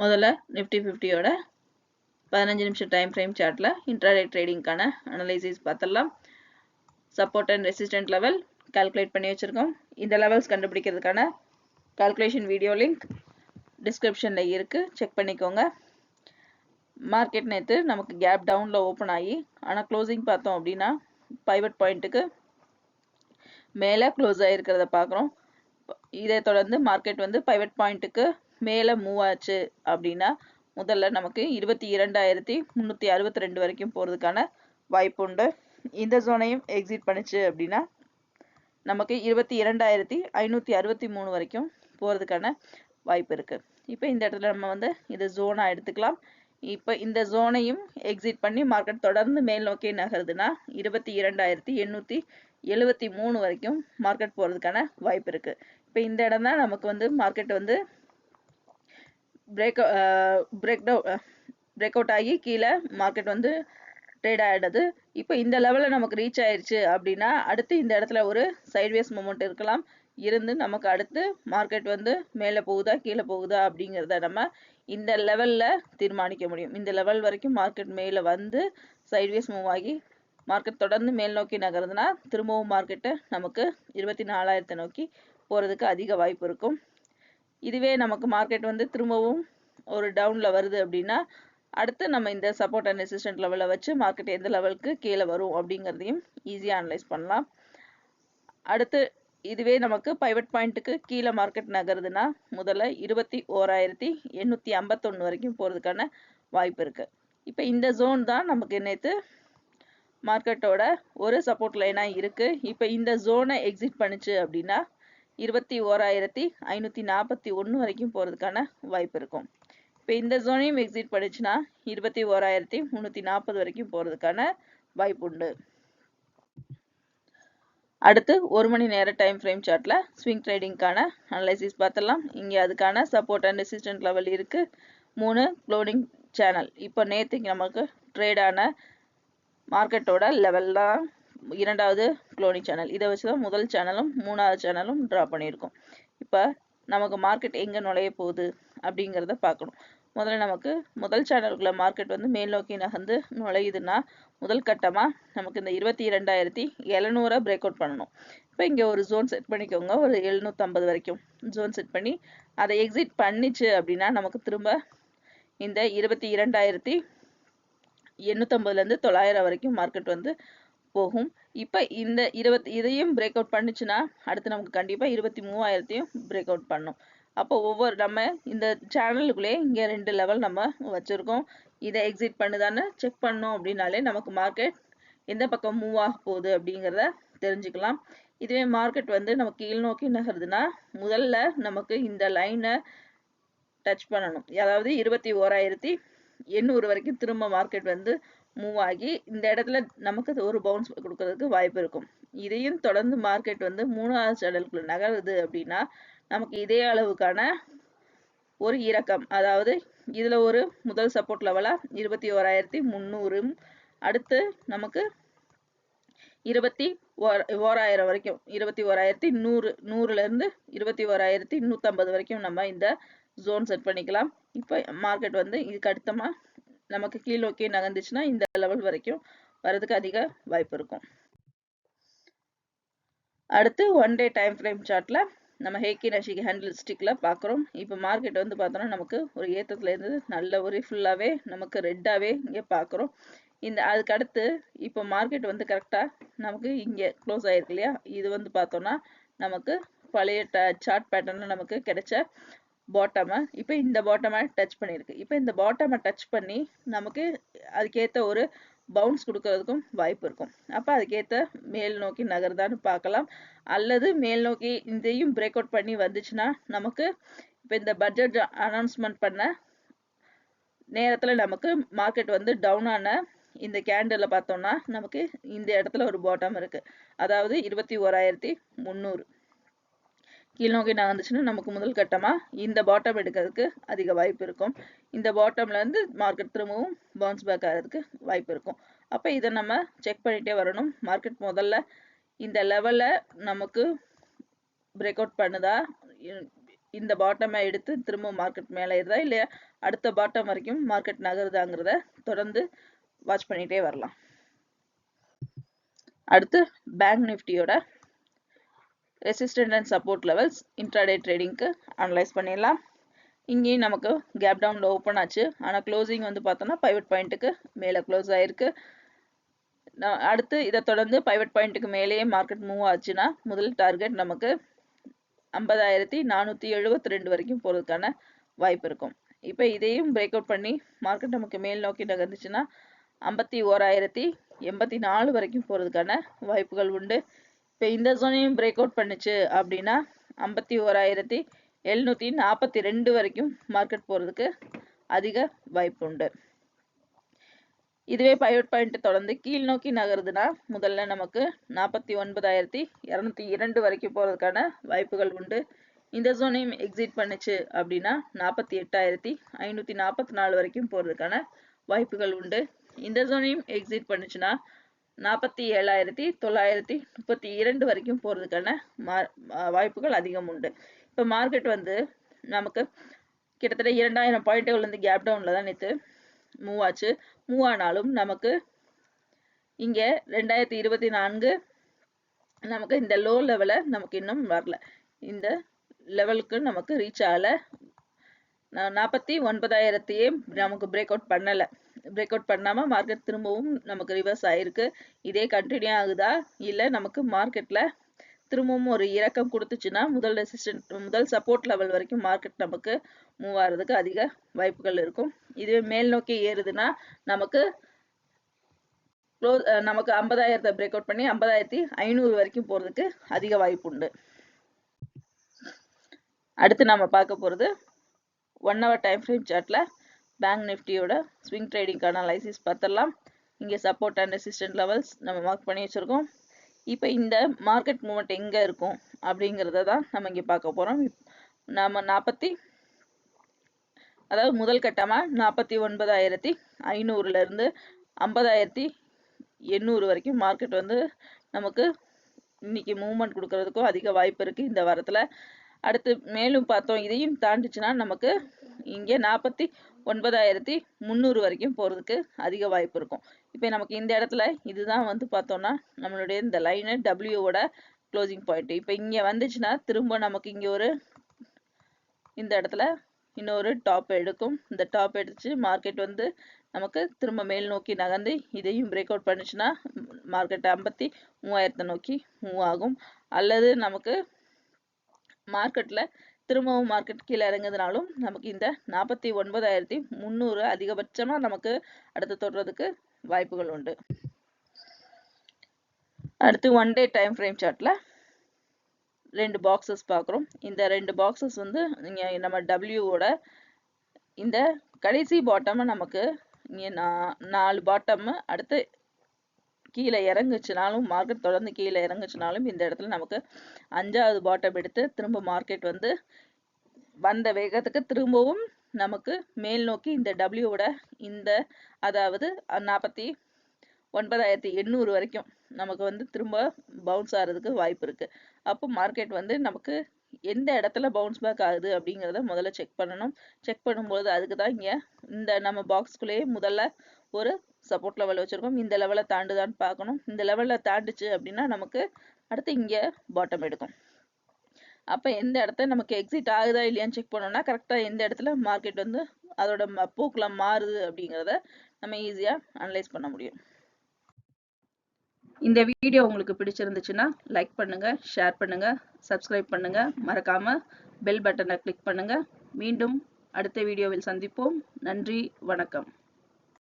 முதல்ல நிஃப்டி ஃபிஃப்டியோட பதினஞ்சு நிமிஷம் டைம் ஃப்ரேம் சார்ட்டில் இன்ட்ராடே ட்ரேடிங்க்கான அனலைசிஸ் பார்த்துடலாம். Support and resistant level calculate பண்ணி வச்சுருக்கோம். இந்த லெவல்ஸ் கண்டுபிடிக்கிறதுக்கான கால்குலேஷன் வீடியோ லிங்க் டிஸ்கிரிப்ஷனில் இருக்குது செக் பண்ணிக்கோங்க. மார்க்கெட் நேற்று நமக்கு கேப் டவுனில் ஓப்பன் ஆகி ஆனால் க்ளோசிங் பார்த்தோம் அப்படின்னா பைவட் பாயிண்ட்டுக்கு மேலே க்ளோஸ் ஆகிருக்கிறத பார்க்குறோம். இதை தொடர்ந்து மார்க்கெட் வந்து பைவட் பாயிண்ட்டுக்கு மேலே மூவ் ஆச்சு அப்படின்னா முதல்ல நமக்கு இருபத்தி இரண்டாயிரத்தி முந்நூற்றி அறுபத்தி ரெண்டு வரைக்கும் போகிறதுக்கான வாய்ப்பு உண்டு. இந்த ஜோனையும் எக்ஸிட் பண்ணிச்சு அப்படின்னா நமக்கு இருபத்தி இரண்டாயிரத்தி ஐநூற்றி அறுபத்தி மூணு வரைக்கும் போகிறதுக்கான வாய்ப்பு இருக்குது இப்போ இந்த இடத்துல நம்ம வந்து இதை ஜோனாக எடுத்துக்கலாம். இப்போ இந்த ஜோனையும் எக்ஸிட் பண்ணி மார்க்கெட் தொடர்ந்து மேல் நோக்கி நகருதுன்னா இருபத்தி இரண்டாயிரத்தி எண்ணூற்றி எழுபத்தி மூணு வரைக்கும் மார்க்கெட் போகிறதுக்கான வாய்ப்பு இருக்குது இப்போ இந்த இடம் தான் நமக்கு வந்து மார்க்கெட் வந்து break break down break out ஆகி கீழே மார்க்கெட் வந்து ட்ரேட் ஆகிடுது இப்போ இந்த லெவலில் நமக்கு ரீச் ஆயிடுச்சு அப்படின்னா அடுத்து இந்த இடத்துல ஒரு சைட்வேஸ் மூமெண்ட் இருக்கலாம். இருந்து நமக்கு அடுத்து மார்க்கெட் வந்து மேலே போகுதா கீழே போகுதா அப்படிங்கிறத நம்ம இந்த லெவலில் தீர்மானிக்க முடியும். இந்த லெவல் வரைக்கும் மார்க்கெட் மேலே வந்து சைட்வேஸ் மூவ் ஆகி மார்க்கெட் தொடர்ந்து மேல் நோக்கி நகருதுன்னா திரும்பவும் மார்க்கெட்டு நமக்கு இருபத்தி நாலாயிரத்தை நோக்கி போகிறதுக்கு அதிக வாய்ப்பு இருக்கும். இதுவே நமக்கு மார்க்கெட் வந்து திரும்பவும் ஒரு டவுனில் வருது அப்படின்னா அடுத்து நம்ம இந்த சப்போர்ட் அண்ட் ரெசிஸ்டன்ட் லெவலில் வச்சு மார்க்கெட் எந்த லெவலுக்கு கீழே வரும் அப்படிங்கிறதையும் ஈஸியாக அனலைஸ் பண்ணலாம். அடுத்து இதுவே நமக்கு பைவட் பாயிண்ட்டுக்கு கீழே மார்க்கெட் நகருதுன்னா முதல்ல இருபத்தி ஓராயிரத்தி எண்ணூற்றி ஐம்பத்தொன்று வரைக்கும் போகிறதுக்கான வாய்ப்பு இருக்குது இப்போ இந்த ஜோன் தான் நமக்கு நேற்று மார்க்கெட்டோட ஒரு சப்போர்ட் லைனாக இருக்குது இப்போ இந்த ஜோனை எக்ஸிட் பண்ணுச்சு அப்படின்னா இருபத்தி ஓராயிரத்தி ஐநூற்றி நாற்பத்தி ஒன்று வரைக்கும் போகிறதுக்கான வாய்ப்பு இருக்கும். இப்போ இந்த ஜோனையும் எக்ஸிட் பண்ணிச்சுன்னா இருபத்தி ஓராயிரத்தி முந்நூற்றி நாற்பது வரைக்கும் போகிறதுக்கான வாய்ப்பு உண்டு. அடுத்து ஒரு மணி நேர டைம் ஃப்ரேம் சார்ட்டில் ஸ்விங் ட்ரேடிங்க்கான அனலைசிஸ் பார்த்துடலாம். இங்கே அதுக்கான சப்போர்ட் அண்ட் ரெசிஸ்டன்ட் லெவல் இருக்குது மூணு க்ளோனிங் சேனல் இப்போ நேற்றுக்கு நமக்கு ட்ரேடான மார்க்கெட்டோட லெவல் தான் இரண்டாவது குளோனிக் சேனல் இதை வச்சு தான் முதல் சேனலும் மூணாவது சேனலும் ட்ரா பண்ணியிருக்கோம். இப்போ நமக்கு மார்க்கெட் எங்கே நுழைய போகுது அப்படிங்கிறத பார்க்கணும். முதல்ல நமக்கு முதல் சேனலுக்குள்ள மார்க்கெட் வந்து மேல் நோக்கி நகர்ந்து நுழையுதுன்னா முதல் கட்டமாக நமக்கு இந்த இருபத்தி இரண்டாயிரத்தி எழுநூறை பிரேக் அவுட் பண்ணணும். இப்போ இங்கே ஒரு ஜோன் செட் பண்ணிக்கோங்க. ஒரு எழுநூற்றம்பது வரைக்கும் ஜோன் செட் பண்ணி அதை எக்ஸிட் பண்ணிச்சு அப்படின்னா நமக்கு திரும்ப இந்த இருபத்தி இரண்டாயிரத்தி எண்ணூற்றம்பதுலேருந்து தொள்ளாயிரம் வரைக்கும் மார்க்கெட் வந்து போகும். இப்போ இந்த இருபத்தி இதையும் பிரேக் அவுட் பண்ணுச்சுன்னா அடுத்து நமக்கு கண்டிப்பாக இருபத்தி மூவாயிரத்தையும் பிரேக் அவுட் பண்ணும். அப்போ ஒவ்வொரு நம்ம இந்த சேனலுக்குள்ளே இங்கே ரெண்டு லெவல் நம்ம வச்சுருக்கோம். இதை எக்ஸிட் பண்ணுதான்னு செக் பண்ணோம் அப்படின்னாலே நமக்கு மார்க்கெட் எந்த பக்கம் மூவ் ஆக போகுது அப்படிங்கிறத தெரிஞ்சுக்கலாம். இதுவே மார்க்கெட் வந்து நம்ம கீழ் நோக்கி நகருதுன்னா முதல்ல நமக்கு இந்த லைனை டச் பண்ணணும். அதாவது இருபத்தி ஓராயிரத்தி எண்ணூறு வரைக்கும் திரும்ப மார்க்கெட் வந்து மூவ் ஆகி இந்த இடத்துல நமக்கு ஒரு பவுன்ஸ் கொடுக்கறதுக்கு வாய்ப்பு இருக்கும். இதையும் தொடர்ந்து மார்க்கெட் வந்து மூணாவது சேனலுக்குள்ள நகருது அப்படின்னா நமக்கு இதே அளவுக்கான ஒரு இறக்கம். அதாவது இதில் ஒரு முதல் சப்போர்ட் லெவலாக இருபத்தி ஓராயிரத்தி முந்நூறும் அடுத்து நமக்கு இருபத்தி ஓ ஓராயிரம் வரைக்கும் இருபத்தி ஓராயிரத்தி நூறு நூறுலேருந்து இருபத்தி ஓராயிரத்தி நூற்றம்பது வரைக்கும் நம்ம இந்த ஜோன் செட் பண்ணிக்கலாம். இப்போ மார்க்கெட் வந்து இதுக்கு அடுத்தமாக நமக்கு கீழோக்கி நகர்ந்துச்சுன்னா இந்த லெவல் வரைக்கும் வரதுக்கு அதிக வாய்ப்பு இருக்கும். அடுத்து ஒன் டே டைம் ஃப்ரேம் சார்ட்டில் நம்ம ஹேக்கி நஷிகி ஹேண்டில் ஸ்டிக்கில் பார்க்குறோம் இப்போ மார்க்கெட் வந்து பார்த்தோன்னா நமக்கு ஒரு ஏற்றத்துலேருந்து நல்ல ஒரு ஃபுல்லாகவே நமக்கு ரெட்டாகவே இங்கே பார்க்குறோம் இந்த அதுக்கு அடுத்து இப்போ மார்க்கெட் வந்து கரெக்டாக நமக்கு இங்கே க்ளோஸ் ஆகிருக்கு இல்லையா? இது வந்து பார்த்தோன்னா நமக்கு பழைய ட சார்ட் பேட்டர்னில் நமக்கு கிடைச்ச பாட்டமை இப்போ இந்த பாட்டமை டச் பண்ணியிருக்கு. இப்போ இந்த பாட்டமை டச் பண்ணி நமக்கு அதுக்கேற்ற ஒரு பவுன்ஸ் கொடுக்கறதுக்கும் வாய்ப்பு இருக்கும். அப்போ அதுக்கேற்ற மேல் நோக்கி நகருதான்னு பார்க்கலாம். அல்லது மேல் நோக்கி இதையும் பிரேக் அவுட் பண்ணி வந்துச்சுன்னா நமக்கு இப்போ இந்த பட்ஜெட் அனௌன்ஸ்மெண்ட் பண்ண நேரத்தில் நமக்கு மார்க்கெட் வந்து டவுன் ஆன இந்த கேண்டில் பார்த்தோம்னா நமக்கு இந்த இடத்துல ஒரு பாட்டம் இருக்குது அதாவது இருபத்தி ஓராயிரத்தி முந்நூறு. கீழ் நோக்கி நகர்ந்துச்சுன்னா நமக்கு முதல் கட்டமாக இந்த பாட்டம் எடுக்கிறதுக்கு அதிக வாய்ப்பு இருக்கும். இந்த பாட்டம்லேருந்து மார்க்கெட் திரும்பவும் பவுன்ஸ் பேக் ஆகிறதுக்கு வாய்ப்பு இருக்கும். அப்போ இதை நம்ம செக் பண்ணிகிட்டே வரணும். மார்க்கெட் முதல்ல இந்த லெவலில் நமக்கு பிரேக் அவுட் பண்ணுதா? இந்த பாட்டமை எடுத்து திரும்ப மார்க்கெட் மேலே ஏறுதா? இல்லையா? அடுத்த பாட்டம் வரைக்கும் மார்க்கெட் நகருதாங்கிறத தொடர்ந்து வாட்ச் பண்ணிகிட்டே வரலாம். அடுத்து பேங்க் நிஃப்டியோட resistant and support levels intraday ட்ரேடிங்க்கு analyse பண்ணிடலாம். இங்கேயும் நமக்கு கேப் டவுனில் ஓப்பன் ஆச்சு. ஆனால் க்ளோசிங் வந்து பார்த்தோன்னா பைவட் பாயிண்ட்டுக்கு மேலே க்ளோஸ் ஆகிருக்கு நான் அடுத்து இதை தொடர்ந்து பைவட் பாயிண்ட்டுக்கு மேலேயே மார்க்கெட் மூவ் ஆச்சுன்னா முதல் டார்கெட் நமக்கு ஐம்பதாயிரத்தி நானூற்றி எழுபத்தி ரெண்டு வரைக்கும் போகிறதுக்கான வாய்ப்பு இருக்கும். இப்போ இதையும் பிரேக் அவுட் பண்ணி மார்க்கெட் நமக்கு மேல் நோக்கி நகர்ந்துச்சுன்னா ஐம்பத்தி ஓராயிரத்தி எண்பத்தி நாலு வரைக்கும் போகிறதுக்கான வாய்ப்புகள் உண்டு. இப்போ இந்த ஜோனையும் பிரேக் அவுட் பண்ணுச்சு அப்படின்னா ஐம்பத்தி ஓராயிரத்தி எழுநூற்றி நாற்பத்தி ரெண்டு வரைக்கும் மார்க்கெட் போகிறதுக்கு அதிக வாய்ப்பு உண்டு. இதுவே பைவட் பாயிண்ட் தொடர்ந்து கீழ் நோக்கி நகருதுன்னா முதல்ல நமக்கு நாற்பத்தி ஒன்பதாயிரத்தி இரநூத்தி இரண்டு வரைக்கும் போகிறதுக்கான வாய்ப்புகள் உண்டு. இந்த ஜோனையும் எக்ஸிட் பண்ணுச்சு அப்படின்னா நாற்பத்தி எட்டாயிரத்தி ஐநூற்றி நாற்பத்தி நாலு வரைக்கும் போகிறதுக்கான வாய்ப்புகள் உண்டு. இந்த ஜோனையும் எக்ஸிட் பண்ணுச்சுன்னா நாற்பத்தி ஏழாயிரத்தி தொள்ளாயிரத்தி முப்பத்தி இரண்டு வரைக்கும் போகிறதுக்கான மா வாய்ப்புகள் அதிகம் உண்டு. இப்போ மார்க்கெட் வந்து நமக்கு கிட்டத்தட்ட இரண்டாயிரம் பாயிண்ட்டுகள் வந்து கேப் டவுனில் தான் நேற்று மூவ் ஆச்சு. மூவ் ஆனாலும் நமக்கு இங்கே ரெண்டாயிரத்தி இருபத்தி நான்கு நமக்கு இந்த லோ லெவலை நமக்கு இன்னும் வரல. இந்த லெவலுக்கு நமக்கு ரீச் ஆகலை. நாற்பத்தி ஒன்பதாயிரத்தையே நமக்கு பிரேக் அவுட் பண்ணலை. பிரேக் அவுட் பண்ணாமல் மார்க்கெட் திரும்பவும் நமக்கு ரிவர்ஸ் ஆயிருக்கு. இதே கண்டினியூ ஆகுதா? இல்லை நமக்கு மார்க்கெட்டில் திரும்பவும் ஒரு இறக்கம் கொடுத்துச்சுன்னா முதல் ரெசிஸ்டன்ட் முதல் சப்போர்ட் லெவல் வரைக்கும் மார்க்கெட் நமக்கு மூவ் ஆகிறதுக்கு அதிக வாய்ப்புகள் இருக்கும். இதுவே மேல் நோக்கி ஏறுதுன்னா நமக்கு க்ளோஸ் நமக்கு ஐம்பதாயிரத்தை பிரேக் அவுட் பண்ணி ஐம்பதாயிரத்தி ஐநூறு வரைக்கும் போகிறதுக்கு அதிக வாய்ப்பு உண்டு. அடுத்து நம்ம பார்க்க போகிறது ஒன் ஹவர் டைம் ஃப்ரேம் சார்ட்டில் பேங்க் நிஃப்டியோட ஸ்விங் ட்ரேடிங்கான அனாலிசிஸ் பார்த்துடலாம். இங்கே சப்போர்ட் அண்ட் ரெசிஸ்டன்ட் லெவல்ஸ் நம்ம மார்க் பண்ணி வச்சுருக்கோம். இப்போ இந்த மார்க்கெட் மூமெண்ட் எங்கே இருக்கும் அப்படிங்கிறத தான் நம்ம இங்கே பார்க்க போகிறோம் நம்ம நாற்பத்தி அதாவது முதல் கட்டமாக நாற்பத்தி ஒன்பதாயிரத்தி ஐநூறுலேருந்து ஐம்பதாயிரத்தி எண்ணூறு வரைக்கும் மார்க்கெட் வந்து நமக்கு இன்னைக்கு மூவ்மெண்ட் கொடுக்கறதுக்கும் அதிக வாய்ப்பு இருக்குது இந்த வாரத்தில். அடுத்து மேலும் பார்த்தோம் இதையும் தாண்டிச்சுன்னா நமக்கு இங்கே நாற்பத்தி ஒன்பதாயிரத்தி முந்நூறு வரைக்கும் போகிறதுக்கு அதிக வாய்ப்பு இருக்கும். இப்போ நமக்கு இந்த இடத்துல இதுதான் வந்து பார்த்தோம்னா நம்மளுடைய இந்த லைனு டபிள்யூவோட க்ளோசிங் பாயிண்ட் இப்போ இங்கே வந்துச்சுன்னா திரும்ப நமக்கு இங்கே ஒரு இந்த இடத்துல இன்னொரு டாப் எடுக்கும். இந்த டாப் எடுத்து மார்க்கெட் வந்து நமக்கு திரும்ப மேல் நோக்கி நகர்ந்து இதையும் பிரேக் அவுட் பண்ணுச்சுன்னா மார்க்கெட் ஐம்பத்தி மூவாயிரத்தை நோக்கி மூவ் ஆகும். அல்லது நமக்கு மார்க்கெட்டில் திரும்பவும் மார்க்கெட் கீழே இறங்குதுனாலும் நமக்கு இந்த நாற்பத்தி ஒன்பதாயிரத்தி முந்நூறு அதிகபட்சமாக நமக்கு அடுத்து தொடுறதுக்கு வாய்ப்புகள் உண்டு. அடுத்து ஒன் டே டைம் ஃப்ரேம் சார்ட்டில் ரெண்டு பாக்ஸஸ் பார்க்குறோம். இந்த ரெண்டு பாக்ஸஸ் வந்து இங்கே நம்ம டபிள்யூவோட இந்த கடைசி பாட்டமை நமக்கு இங்கே நா நாலு பாட்டம் அடுத்து கீழே இறங்குச்சுனாலும் மார்க்கெட் தொடர்ந்து கீழே இறங்குச்சுனாலும் இந்த இடத்துல நமக்கு அஞ்சாவது பாட்டம் எடுத்து திரும்ப மார்க்கெட் வந்து வந்த வேகத்துக்கு திரும்பவும் நமக்கு மேல் நோக்கி இந்த டபிள்யூவோட இந்த அதாவது நாற்பத்தி ஒன்பதாயிரத்தி எண்ணூறு வரைக்கும் நமக்கு வந்து திரும்ப பவுன்ஸ் ஆகிறதுக்கு வாய்ப்பு இருக்குது அப்போ மார்க்கெட் வந்து நமக்கு எந்த இடத்துல பவுன்ஸ் பேக் ஆகுது அப்படிங்கிறத முதல்ல செக் பண்ணணும். செக் பண்ணும்போது அதுக்கு தான் இங்கே இந்த நம்ம பாக்ஸ்குள்ளேயே முதல்ல ஒரு சப்போர்ட் லெவல் வச்சுருக்கோம். இந்த லெவலை தாண்டுதான்னு பார்க்கணும். இந்த லெவலில் தாண்டுச்சு அப்படின்னா நமக்கு அடுத்து இங்கே பாட்டம் எடுக்கும். அப்போ எந்த இடத்த நமக்கு எக்ஸிட் ஆகுதா இல்லையான்னு செக் பண்ணோம்னா கரெக்டாக எந்த இடத்துல மார்க்கெட் வந்து அதோட ம- மாறுது அப்படிங்கிறத நம்ம ஈஸியாக அனலைஸ் பண்ண முடியும். இந்த வீடியோ உங்களுக்கு பிடிச்சிருந்துச்சுன்னா லைக் பண்ணுங்க ஷேர் பண்ணுங்க சப்ஸ்கிரைப் பண்ணுங்க. மறக்காமல் பெல் பட்டனை கிளிக் பண்ணுங்க. மீண்டும் அடுத்த வீடியோவில் சந்திப்போம். நன்றி வணக்கம்.